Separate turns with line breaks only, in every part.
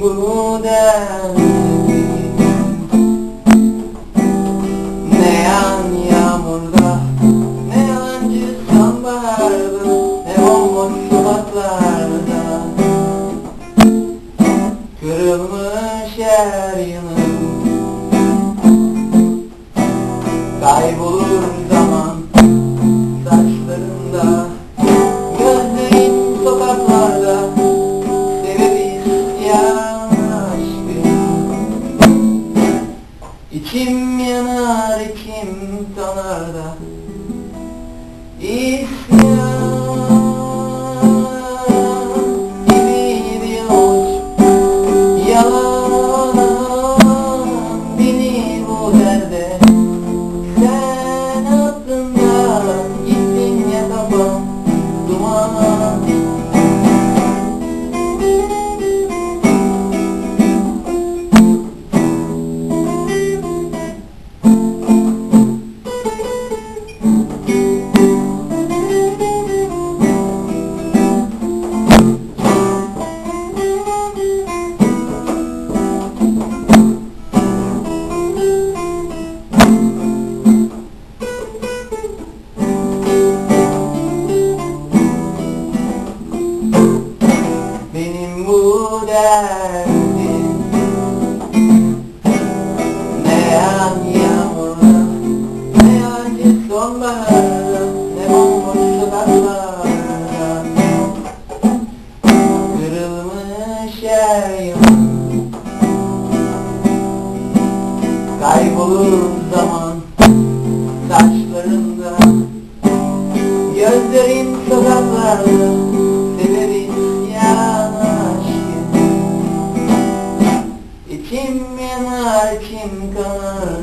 bu derdi Ne yan yağmurda Ne yalancı sonbaharda Ne bomboş sokaklarda. Kırılmış her bu derde. Sen attın da gittin ya kafam duman bu derdim Ne yan yağmurda Ne yalancı sonbaharda Ne bomboş sokaklarda Kırılmış her yanım Kaybolur zaman Saçlarında Gözlerin sokaklarda إن كان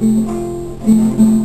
Mm-hmm.